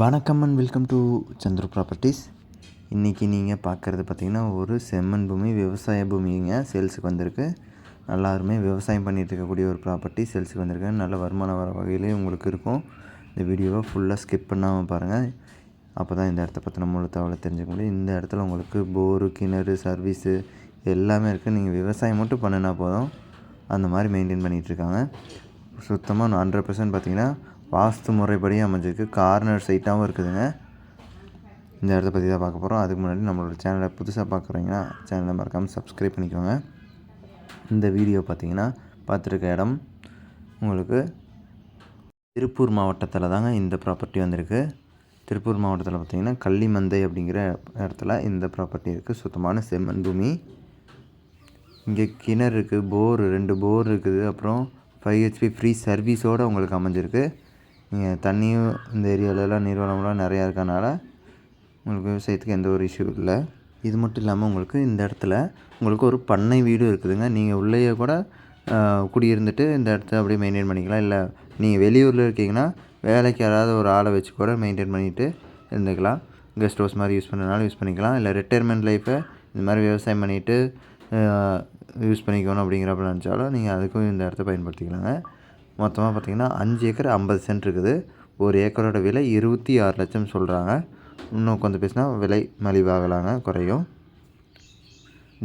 வணக்கம் and welcome to Chandra properties இன்றைக்கி நீங்கள் பார்க்குறது பார்த்திங்கன்னா ஒரு செம்மண் பூமி விவசாய பூமிங்க. சேல்ஸுக்கு வந்திருக்கு. எல்லாருமே விவசாயம் பண்ணிகிட்டு இருக்கக்கூடிய ஒரு ப்ராப்பர்ட்டி சேல்ஸுக்கு வந்திருக்கு. நல்ல வருமானம் வர வகையிலே உங்களுக்கு இருக்கும். இந்த வீடியோவை ஃபுல்லாக ஸ்கிப் பண்ணாமல் பாருங்கள் அப்போ தான் இந்த இடத்த பற்றின முழு தகவலை தெரிஞ்சுக்க முடியும் இந்த இடத்துல உங்களுக்கு போரு கிணறு சர்வீஸு எல்லாமே இருக்குது நீங்கள் விவசாயம் மட்டும் பண்ணினா போதும். அந்த மாதிரி மெயின்டைன் பண்ணிகிட்ருக்காங்க சுத்தமாக ஹண்ட்ரட் பர்சன்ட் பார்த்திங்கன்னா வாஸ்து முறைப்படி அமைஞ்சிருக்கு. கார்னர் சைட்டாகவும் இருக்குதுங்க. இந்த இடத்த பற்றி தான் பார்க்க போகிறோம் அதுக்கு முன்னாடி நம்மளோட சேனலை புதுசாக பார்க்குறீங்கன்னா சேனலை மறக்காமல் சப்ஸ்கிரைப் பண்ணிக்கோங்க. இந்த வீடியோ பார்த்தீங்கன்னா பார்த்துருக்க இடம் உங்களுக்கு திருப்பூர் மாவட்டத்தில் தாங்க இந்த ப்ராப்பர்ட்டி வந்திருக்கு. திருப்பூர் மாவட்டத்தில் பார்த்திங்கன்னா கள்ளிமந்தை அப்படிங்கிற இடத்துல இந்த ப்ராப்பர்ட்டி இருக்குது சுத்தமான செம்மண் பூமி. இங்கே கிணறு இருக்குது போர் ரெண்டு போர் இருக்குது. அப்புறம் ஃபைவ் ஹெச்பி ஃப்ரீ சர்வீஸோடு உங்களுக்கு அமைஞ்சிருக்கு. நீங்கள் தண்ணியும் இந்த ஏரியாவிலலாம் நீர்வளம்லாம் நிறையா இருக்கனால உங்களுக்கு விவசாயத்துக்கு எந்த ஒரு இஷ்யூ இல்லை. இது மட்டும் இல்லாமல் உங்களுக்கு இந்த இடத்துல உங்களுக்கு ஒரு பண்ணை வீடும் இருக்குதுங்க. நீங்கள் உள்ளேயே கூட குடியிருந்துட்டு இந்த இடத்த அப்படியே மெயின்டைன் பண்ணிக்கலாம். இல்லை நீங்கள் வெளியூரில் இருக்கீங்கன்னா வேலைக்கு யாராவது ஒரு ஆளை வச்சு கூட மெயின்டைன் பண்ணிவிட்டு இருந்துக்கலாம். கெஸ்ட் ஹவுஸ் மாதிரி யூஸ் பண்ணுறதுனால யூஸ் பண்ணிக்கலாம். இல்லை ரிட்டையர்மெண்ட் லைஃப்பை இந்த மாதிரி விவசாயம் பண்ணிவிட்டு யூஸ் பண்ணிக்கணும் அப்படிங்கிறப்ப நினச்சாலும் நீங்கள் அதுக்கும் இந்த இடத்த பயன்படுத்திக்கலாங்க. மொத்தமாக பார்த்தீங்கன்னா அஞ்சு ஏக்கர் ஐம்பது சென்ட் இருக்குது. ஒரு ஏக்கரோட விலை இருபத்தி ஆறு லட்சம் சொல்கிறாங்க இன்னும் கொஞ்சம் பேசினா விலை மலிவாகலாங்க குறையும்.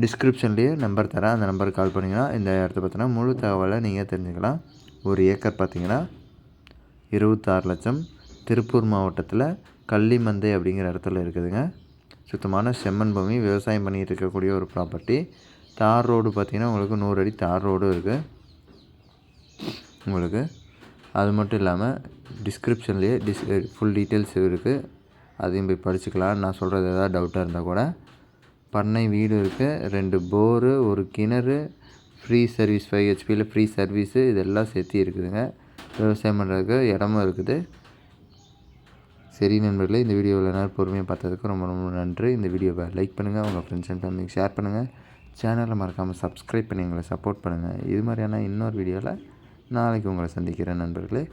டிஸ்கிரிப்ஷன்லேயே நம்பர் தரேன். அந்த நம்பருக்கு கால் பண்ணிங்கன்னா இந்த இடத்த பார்த்தீங்கன்னா முழு தகவலை நீங்கள் தெரிஞ்சுக்கலாம். ஒரு ஏக்கர் பார்த்திங்கன்னா இருபத்தாறு லட்சம். திருப்பூர் மாவட்டத்தில் கள்ளிமந்தை அப்படிங்கிற இடத்துல இருக்குதுங்க. சுத்தமான செம்மண் பூமி விவசாயம் பண்ணிகிட்டு இருக்கக்கூடிய ஒரு ப்ராப்பர்ட்டி தார் ரோடு பார்த்திங்கன்னா உங்களுக்கு நூறு அடி தார் ரோடும் இருக்குது உங்களுக்கு. அது மட்டும் இல்லாமல் டிஸ்கிரிப்ஷன்லேயே டிஸ் ஃபுல் டீட்டெயில்ஸ் இருக்குது அதையும் போய் படிச்சுக்கலாம். நான் சொல்கிறது ஏதாவது டவுட்டாக இருந்தால் கூட. பண்ணை வீடு இருக்குது ரெண்டு போரு ஒரு கிணறு ஃப்ரீ சர்வீஸ் ஃபைவ் ஹெச்பியில் ஃப்ரீ சர்வீஸு இதெல்லாம் சேர்த்து இருக்குதுங்க. விவசாயம் பண்ணுறதுக்கு இடமும் இருக்குது. சரி நண்பர்களே இந்த வீடியோவில் நேரம் பொறுமையாக பார்த்ததுக்கு ரொம்ப ரொம்ப நன்றி. இந்த வீடியோவை லைக் பண்ணுங்கள் உங்கள் ஃப்ரெண்ட்ஸ் அண்ட் ஃபேமிலிக்கு ஷேர் பண்ணுங்கள் சேனலை மறக்காமல் சப்ஸ்கிரைப் பண்ணி எங்களை சப்போர்ட் பண்ணுங்கள் இது மாதிரியான இன்னொரு வீடியோவில் நாளைக்கு உங்களை சந்திக்கிறேன் நண்பர்களே.